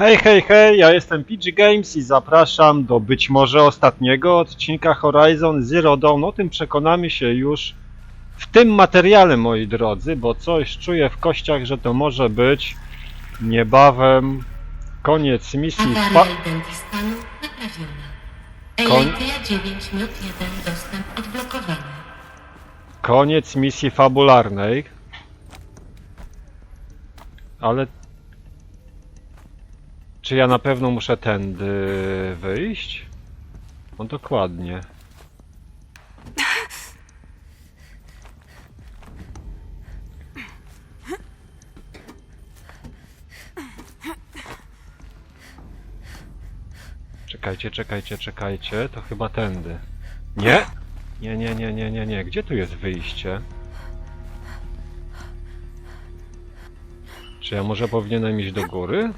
Hej, hej, hej, ja jestem PG Games i zapraszam do być może ostatniego odcinka Horizon Zero Dawn. O tym przekonamy się już w tym materiale, moi drodzy, bo coś czuję w kościach, że to może być niebawem koniec misji. Fa- Awaria Identistanu naprawiona. Koń- Elektria 9 minut 1 dostęp odblokowany. koniec misji fabularnej. Ale czy ja na pewno muszę tędy wyjść? No dokładnie. Czekajcie, czekajcie, czekajcie. To chyba tędy. Nie! Nie, nie, nie, nie, nie, nie. Gdzie tu jest wyjście? Czy ja może powinienem iść do góry?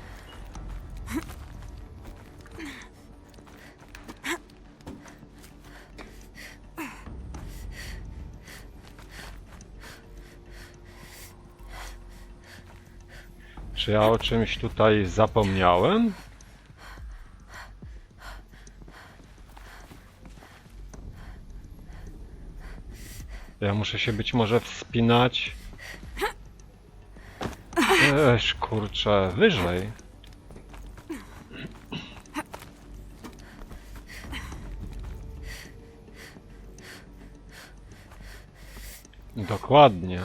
Czy ja o czymś tutaj zapomniałem? Ja muszę się być może wspinać. Eż, kurczę, wyżej. Dokładnie.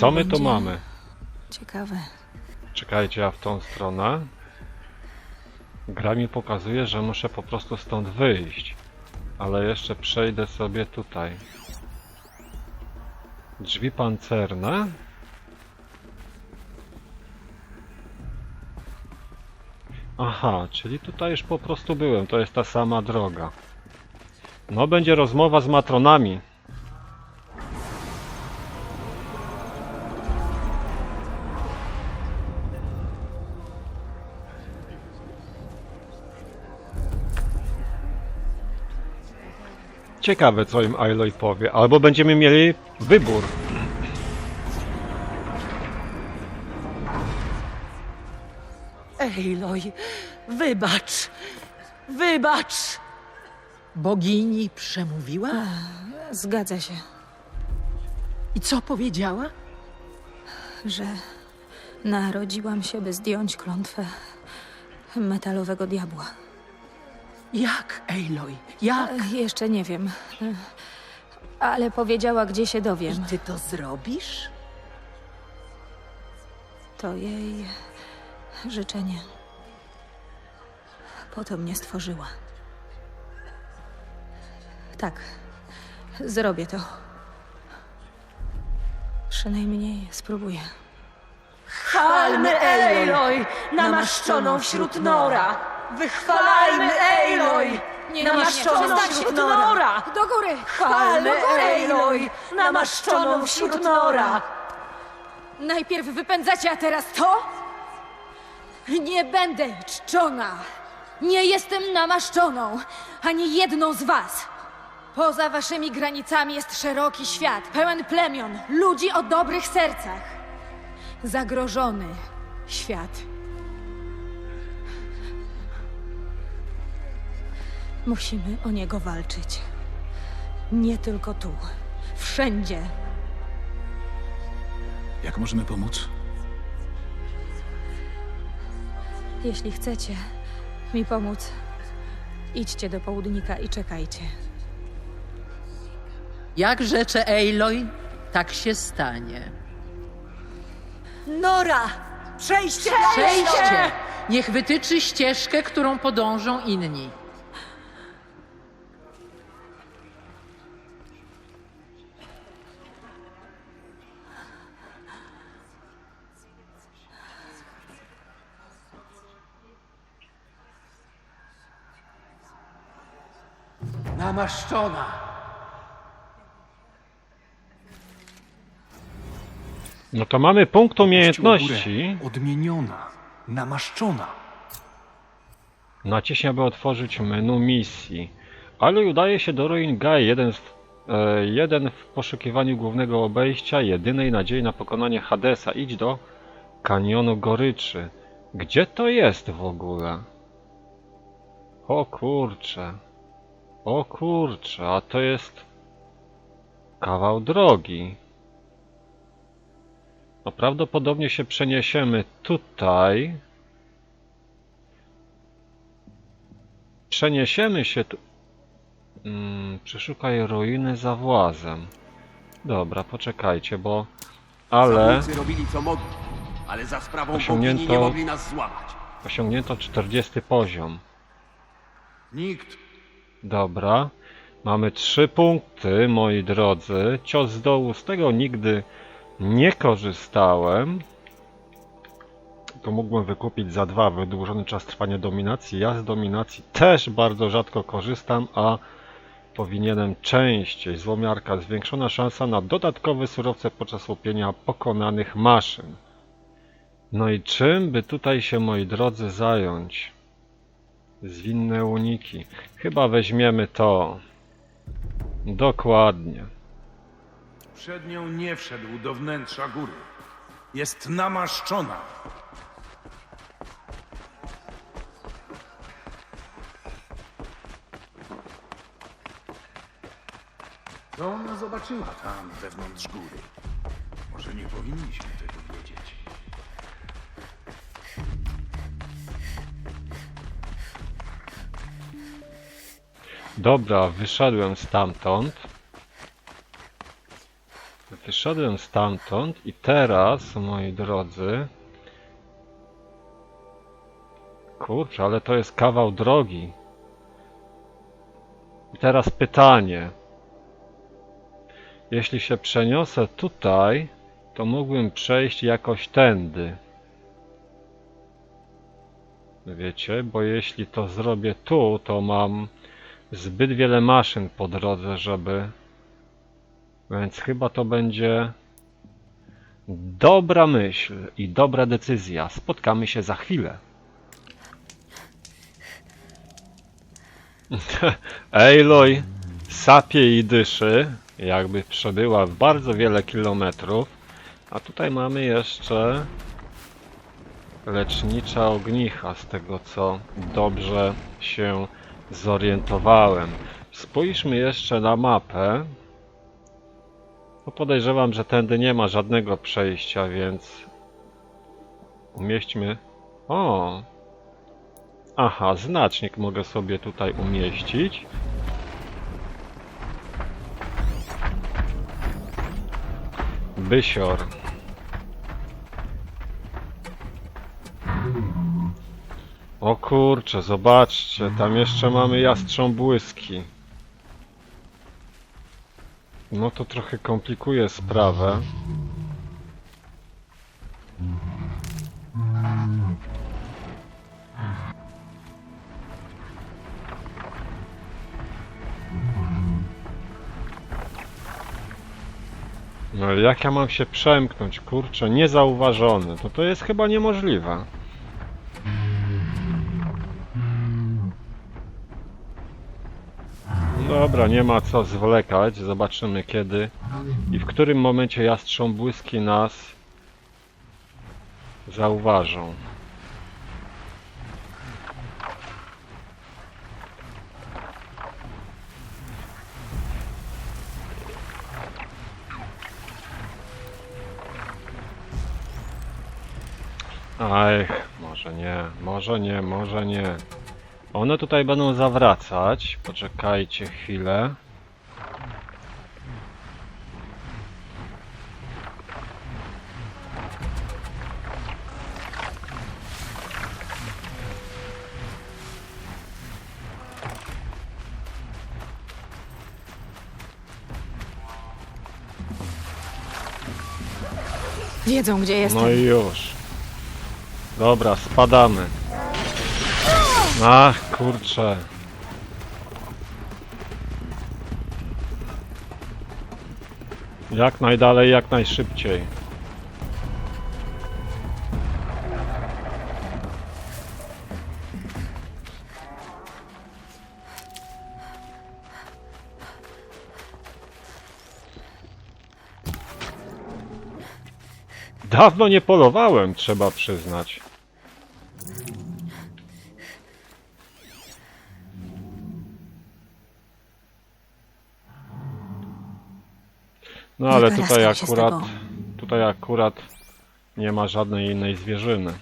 Co my tu Będzie- mamy? Ciekawe. Czekajcie, a w tą stronę. Gra mi pokazuje, że muszę po prostu stąd wyjść. Ale jeszcze przejdę sobie tutaj. Drzwi pancerne. Aha, czyli tutaj już po prostu byłem. To jest ta sama droga. No, będzie rozmowa z matronami. Ciekawe, co im Aloy powie. Albo będziemy mieli wybór. Ejloj, wybacz, wybacz! Bogini przemówiła? Zgadza się, I co powiedziała? że narodziłam się, by zdjąć klątwę metalowego diabła. Jak, Ejloj, jak? E, Jeszcze nie wiem, ale powiedziała, gdzie się dowiem. Ty to zrobisz? To jej życzenie. Po to mnie stworzyła. Tak, zrobię to. Przynajmniej spróbuję. Chwalmy Ejloj, namaszczoną wśród nora! Wychwalajmy Ejloj, namaszczoną wśród nora! Do góry! Chwalmy Ejloj, namaszczoną wśród nora! Najpierw wypędzacie, a teraz to? Nie będę czczona. Nie jestem namaszczoną, ani jedną z was. Poza waszymi granicami jest szeroki świat, pełen plemion, ludzi o dobrych sercach. Zagrożony świat. Musimy o niego walczyć. Nie tylko tu, wszędzie. Jak możemy pomóc? Jeśli chcecie mi pomóc, idźcie do południka i czekajcie. Jak rzecze Ejloj, tak się stanie. Nora! Przejście! Przejdźcie! Niech wytyczy ścieżkę, którą podążą inni. Namaszczona! No to mamy punkt umiejętności. Odmieniona, namaszczona. Naciśnij, aby otworzyć menu misji. Ale udaje się do ruin Gai, jeden, w, e, jeden w poszukiwaniu głównego obejścia, jedynej nadziei na pokonanie Hadesa. Idź do kanionu Goryczy. Gdzie to jest w ogóle? O kurcze. O kurcze, a to jest kawał drogi. No prawdopodobnie się przeniesiemy tutaj. Przeniesiemy się tu. Mm, przeszukaj ruiny za włazem. Dobra, poczekajcie, bo... Ale Zabójcy robili co mogli, ale za sprawą Osiągnięto- bogini nie mogli nas złamać. osiągnięto 40 poziom. Nikt. Dobra. Mamy trzy punkty, moi drodzy. Cios z dołu, z tego nigdy nie korzystałem. To mógłbym wykupić za dwa, wydłużony czas trwania dominacji. Ja z dominacji też bardzo rzadko korzystam, a powinienem częściej. Złomiarka, zwiększona szansa na dodatkowe surowce podczas łupienia pokonanych maszyn. No i czym by tutaj się, moi drodzy, zająć? Zwinne uniki. Chyba weźmiemy to. Dokładnie. Przed nią nie wszedł do wnętrza góry. Jest namaszczona. Co ona zobaczyła tam wewnątrz góry? Może nie powinniśmy tego Dobra, wyszedłem stamtąd. Wyszedłem stamtąd i teraz, moi drodzy... Kurczę, ale to jest kawał drogi. I teraz pytanie. Jeśli się przeniosę tutaj, to mógłbym przejść jakoś tędy. Wiecie, bo jeśli to zrobię tu, to mam zbyt wiele maszyn po drodze, żeby... Więc chyba to będzie dobra myśl i dobra decyzja. Spotkamy się za chwilę. Aloy sapie i dyszy, jakby przebyła bardzo wiele kilometrów. A tutaj mamy jeszcze lecznicza ognicha, z tego co dobrze się zorientowałem. Spójrzmy jeszcze na mapę. No podejrzewam, że tędy nie ma żadnego przejścia, więc umieśćmy. O! Aha, znacznik mogę sobie tutaj umieścić. Bysior. O kurczę, zobaczcie, tam jeszcze mamy jastrząbłyski. No to trochę komplikuje sprawę. No jak ja mam się przemknąć, kurczę, niezauważony, to to jest chyba niemożliwe. Dobra, nie ma co zwlekać. Zobaczymy kiedy i w którym momencie jastrząbłyski nas zauważą. Aj, może nie, może nie, może nie. One tutaj będą zawracać. Poczekajcie chwilę. Wiedzą, gdzie jestem. No i już. Dobra, spadamy. Ach, kurczę. Jak najdalej, jak najszybciej. Dawno nie polowałem, trzeba przyznać. No ale tutaj Wykaraskam się z akurat, tutaj akurat nie ma żadnej innej zwierzyny.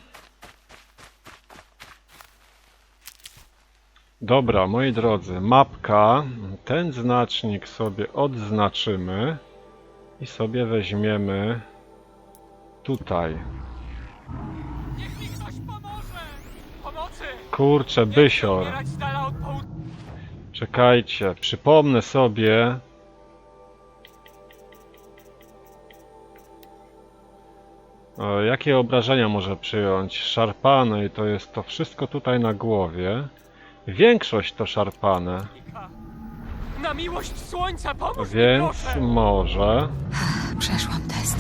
Dobra, moi drodzy, mapka. Ten znacznik sobie odznaczymy i sobie weźmiemy tutaj. Kurczę, bysior. Czekajcie, przypomnę sobie. E, Jakie obrażenia może przyjąć? Szarpany i to jest to wszystko tutaj na głowie. Większość to szarpane, Na miłość słońca pomóż mi, więc proszę! może. Przeszłam test.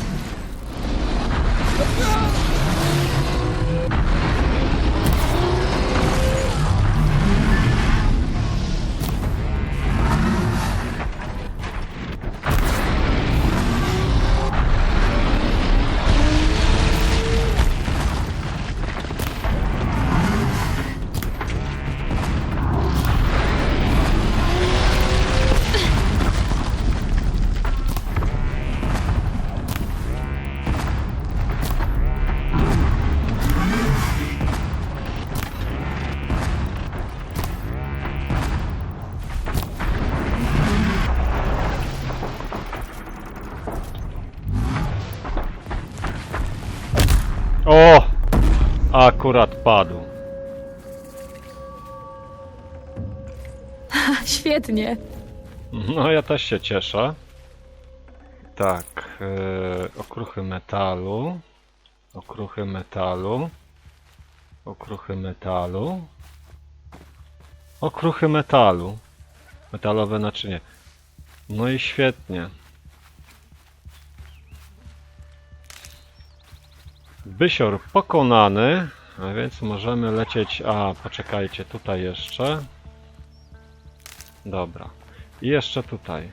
Świetnie. No, ja też się cieszę. Tak, e, okruchy metalu. Okruchy metalu. Okruchy metalu. Okruchy metalu. Metalowe naczynie. No i świetnie. Bysior pokonany, a więc możemy lecieć. A, poczekajcie, tutaj jeszcze. Dobra. I jeszcze tutaj.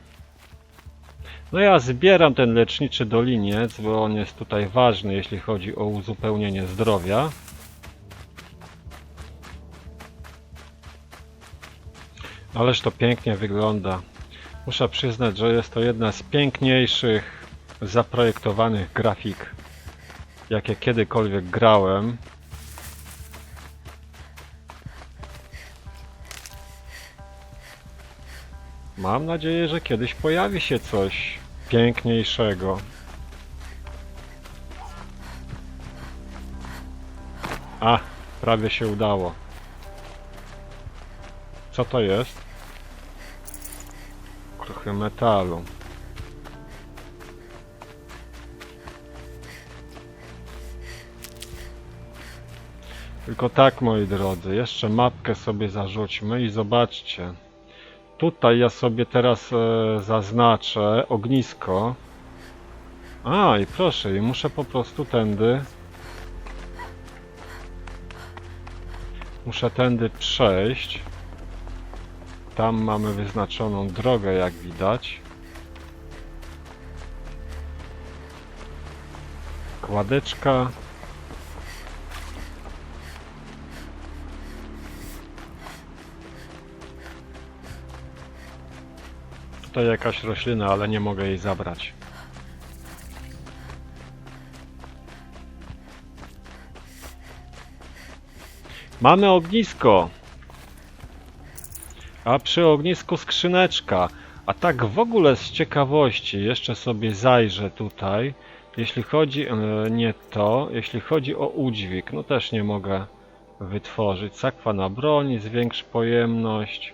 No ja zbieram ten leczniczy doliniec, bo on jest tutaj ważny, jeśli chodzi o uzupełnienie zdrowia. Ależ to pięknie wygląda. Muszę przyznać, że jest to jedna z piękniejszych zaprojektowanych grafik, jakie kiedykolwiek grałem. Mam nadzieję, że kiedyś pojawi się coś piękniejszego. A, prawie się udało. Co to jest? Kruchy metalu. Tylko tak, moi drodzy, jeszcze mapkę sobie zarzućmy i zobaczcie. Tutaj ja sobie teraz e, zaznaczę ognisko. A, i proszę, i muszę po prostu tędy. Muszę tędy przejść. Tam mamy wyznaczoną drogę, jak widać. Kładeczka. Tutaj jakaś roślina, ale nie mogę jej zabrać. Mamy ognisko. A przy ognisku skrzyneczka. A tak w ogóle z ciekawości jeszcze sobie zajrzę tutaj. Jeśli chodzi, e, nie to, jeśli chodzi o udźwig, no też nie mogę wytworzyć. Sakwa na broń, zwiększ pojemność.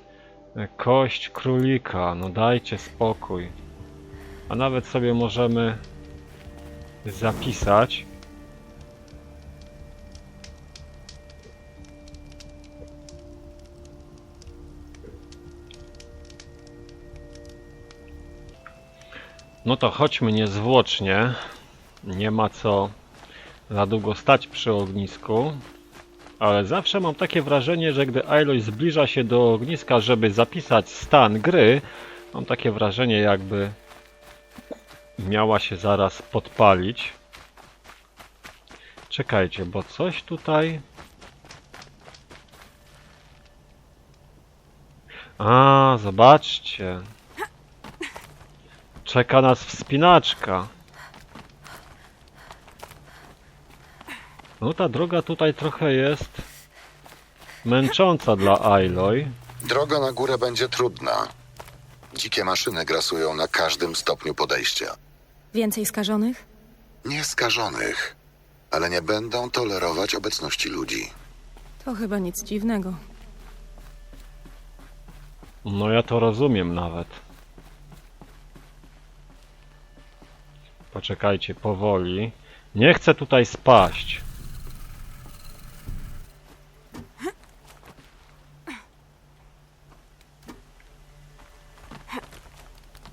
E, Kość królika, no dajcie spokój. A nawet sobie możemy zapisać. No to chodźmy niezwłocznie. Nie ma co za długo stać przy ognisku. Ale zawsze mam takie wrażenie, że gdy Aloy zbliża się do ogniska, żeby zapisać stan gry, mam takie wrażenie, jakby miała się zaraz podpalić. Czekajcie, bo coś tutaj... A, zobaczcie. Czeka nas wspinaczka. No ta droga tutaj trochę jest męcząca dla Aloy. Droga na górę będzie trudna. Dzikie maszyny grasują na każdym stopniu podejścia. Więcej skażonych? Nie skażonych, ale nie będą tolerować obecności ludzi. To chyba nic dziwnego. No ja to rozumiem nawet. Poczekajcie, powoli. Nie chcę tutaj spaść.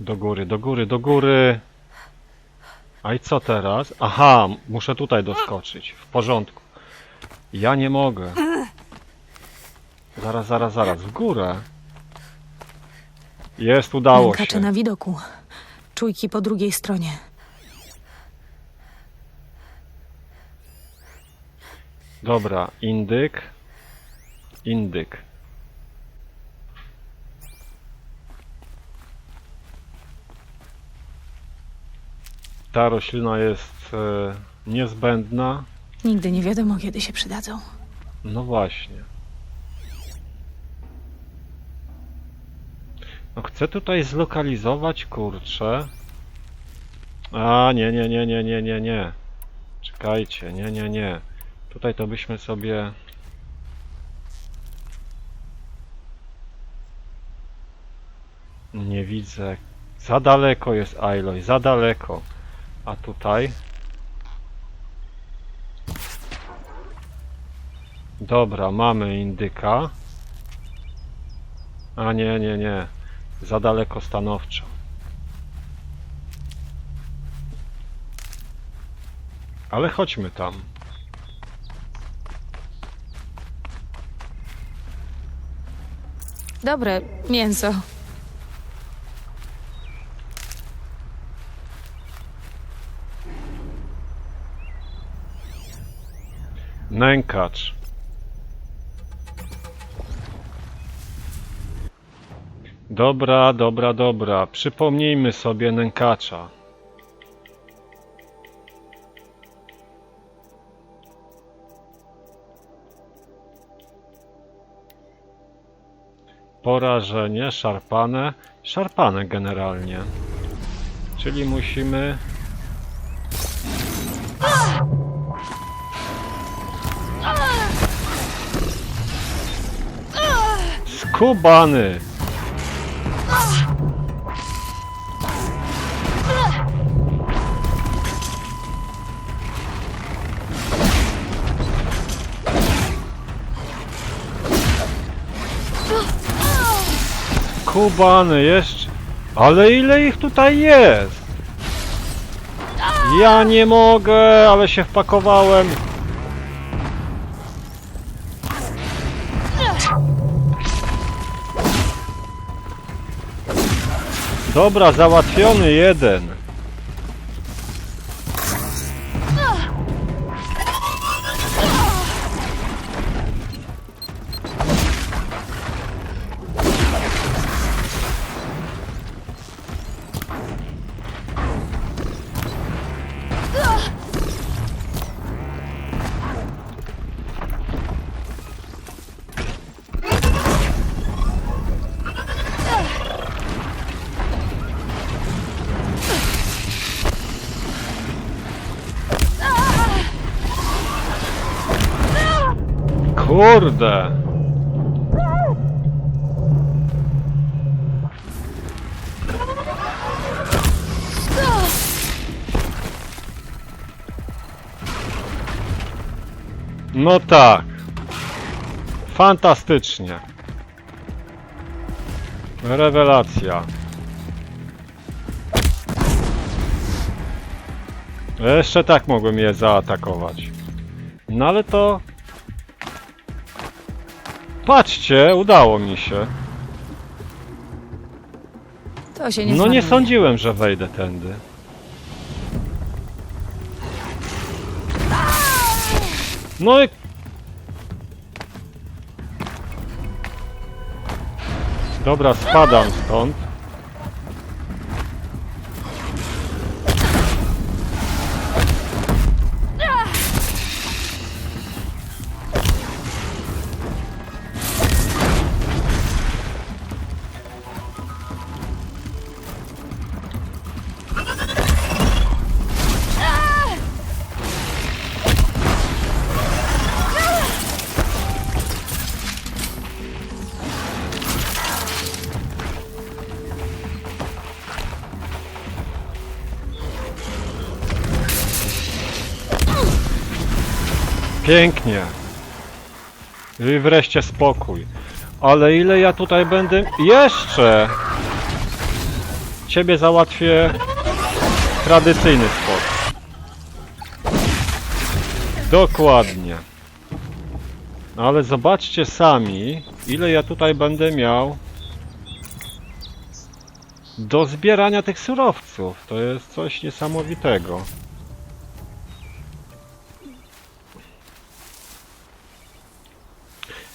Do góry, do góry, do góry. A i co teraz? Aha, muszę tutaj doskoczyć. W porządku. Ja nie mogę. Zaraz, zaraz, zaraz. W górę. Jest, udało Nękacze się. na widoku. Czujki po drugiej stronie. Dobra, indyk. Indyk. Ta roślina jest e, niezbędna. Nigdy nie wiadomo, kiedy się przydadzą. No właśnie. No chcę tutaj zlokalizować, kurczę. A, nie, nie, nie, nie, nie, nie, nie. Czekajcie, nie, nie, nie. Tutaj to byśmy sobie... Nie widzę. Za daleko jest Aloy, za daleko. A tutaj... Dobra, mamy indyka. A nie, nie, nie. Za daleko stanowczo. Ale chodźmy tam. Dobre, mięso. Nękacz. Dobra, dobra, dobra. Przypomnijmy sobie nękacza. Porażenie, szarpane, szarpane generalnie. Czyli musimy Skubany! Skubany jeszcze. Ale ile ich tutaj jest? Ja nie mogę, ale się wpakowałem. Dobra, załatwiony jeden. No tak. Fantastycznie. Rewelacja. Jeszcze tak mogłem je zaatakować. No ale to Patrzcie, udało mi się. To się nie No nie sądziłem, że wejdę tędy. No i... Dobra, spadam stąd. Pięknie. I wreszcie spokój. Ale ile ja tutaj będę... Jeszcze! Ciebie załatwię tradycyjny sposób. Dokładnie. Ale zobaczcie sami, ile ja tutaj będę miał do zbierania tych surowców. To jest coś niesamowitego.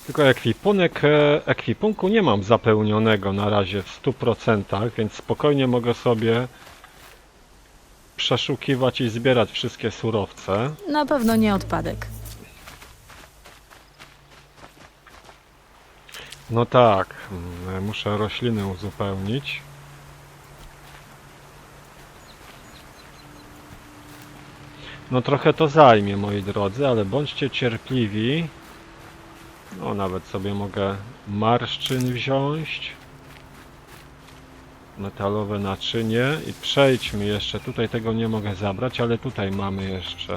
Tylko ekwipunek, e, ekwipunku nie mam zapełnionego na razie w 100%, więc spokojnie mogę sobie przeszukiwać i zbierać wszystkie surowce. Na pewno nie odpadek. No tak, mm, muszę rośliny uzupełnić. No trochę to zajmie, moi drodzy, ale bądźcie cierpliwi. No nawet sobie mogę marszczyn wziąć. Metalowe naczynie i przejdźmy jeszcze. Tutaj tego nie mogę zabrać, ale tutaj mamy jeszcze.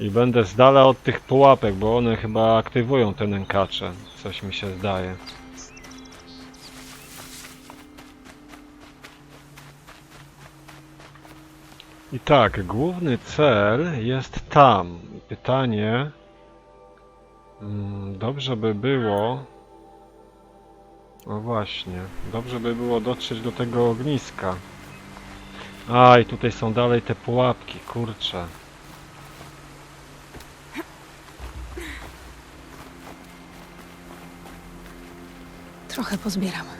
I będę z dala od tych pułapek, bo one chyba aktywują te nękacze. Coś mi się zdaje. I tak, główny cel jest tam. Pytanie. mm, Dobrze by było. No właśnie, dobrze by było dotrzeć do tego ogniska. A, i tutaj są dalej te pułapki, kurczę. Trochę pozbieram.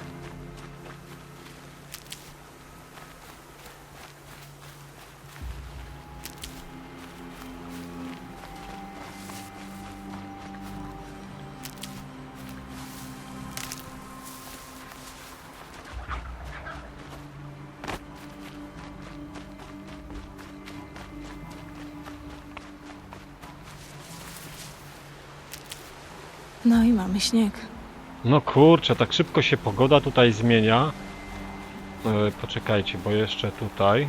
No i mamy śnieg. No kurczę, tak szybko się pogoda tutaj zmienia. E, poczekajcie, bo jeszcze tutaj.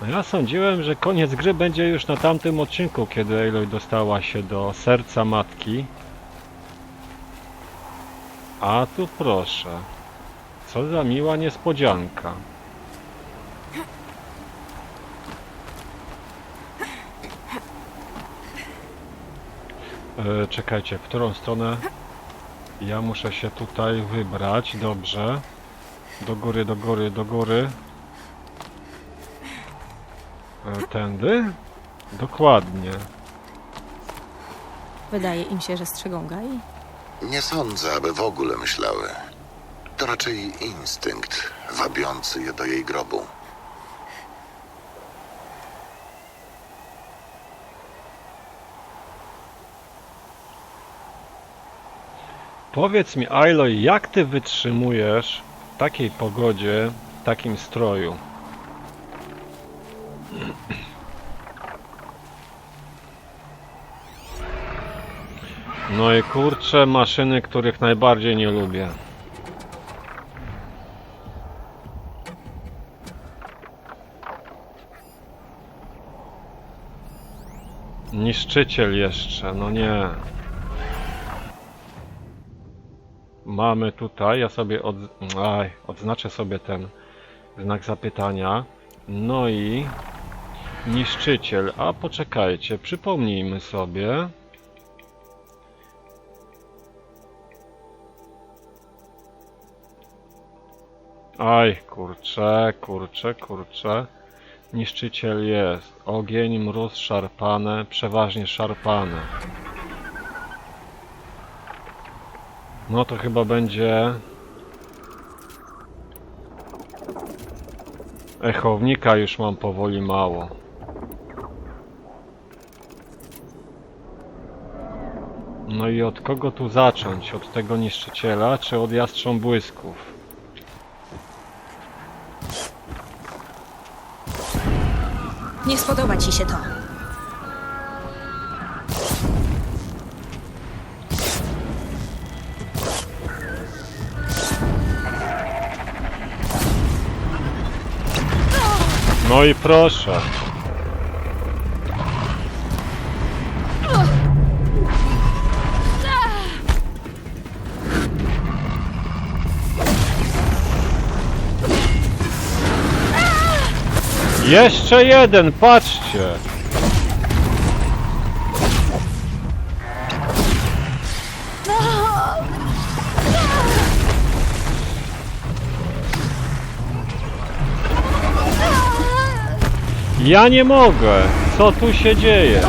No ja sądziłem, że koniec gry będzie już na tamtym odcinku, kiedy Aloy dostała się do serca matki. A tu proszę. Co za miła niespodzianka. E, czekajcie, w którą stronę ja muszę się tutaj wybrać, dobrze. Do góry, do góry, do góry. E, Tędy? Dokładnie. Wydaje im się, że strzegą Gai. Nie sądzę, aby w ogóle myślały. To raczej instynkt wabiący je do jej grobu. Powiedz mi, Aloy, jak ty wytrzymujesz w takiej pogodzie, w takim stroju? No i kurczę, maszyny, których najbardziej nie lubię. Niszczyciel jeszcze, no nie. Mamy tutaj, ja sobie od... Aj, odznaczę sobie ten znak zapytania. No i niszczyciel. A poczekajcie, przypomnijmy sobie. Aj, kurcze, kurcze, kurcze. Niszczyciel jest. Ogień, mróz, szarpane, przeważnie szarpane. No to chyba będzie... Echownika już mam powoli mało. No i od kogo tu zacząć? Od tego niszczyciela, czy od jastrząbłysków? Nie spodoba ci się to. No i proszę. Jeszcze jeden, patrzcie! Ja nie mogę! Co tu się dzieje?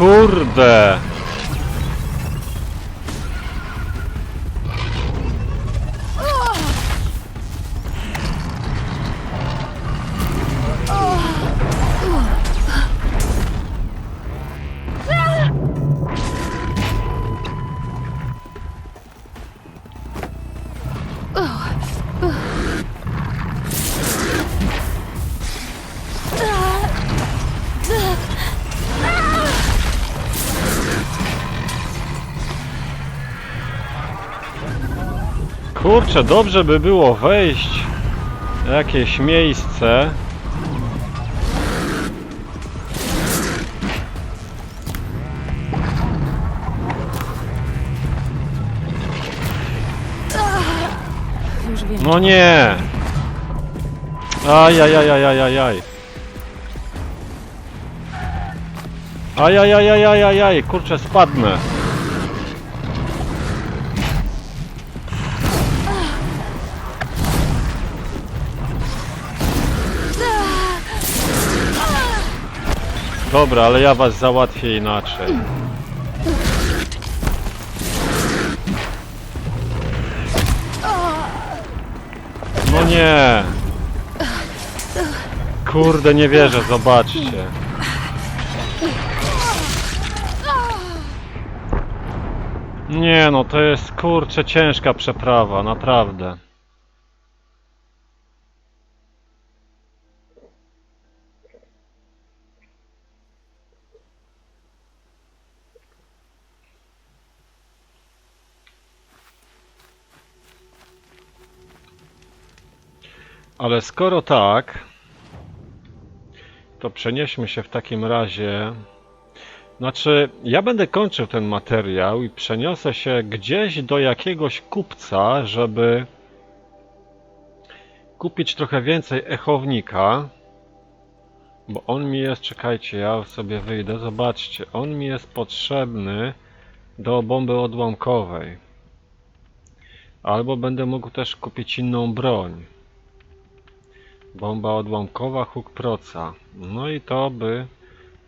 Kurde! Kurczę, dobrze by było wejść w jakieś miejsce. No nie! Ajajajajajajaj. Ajajajajajajaj, kurczę, spadnę. Dobra, ale ja was załatwię inaczej. No nie! Kurde, nie wierzę, zobaczcie. Nie no, to jest kurczę ciężka przeprawa, naprawdę. Ale skoro tak, to przenieśmy się w takim razie. Znaczy, ja będę kończył ten materiał i przeniosę się gdzieś do jakiegoś kupca, żeby kupić trochę więcej echownika. Bo on mi jest, czekajcie, ja sobie wyjdę, zobaczcie, on mi jest potrzebny do bomby odłamkowej. Albo będę mógł też kupić inną broń. Bomba odłamkowa, huk proca. No i to by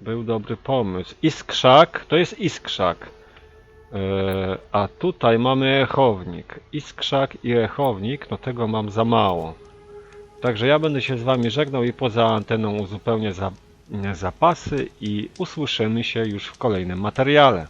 był dobry pomysł. Iskrzak, to jest iskrzak. Yy, a tutaj mamy echownik. Iskrzak i echownik, no tego mam za mało. Także ja będę się z wami żegnał i poza anteną uzupełnię za, zapasy i usłyszymy się już w kolejnym materiale.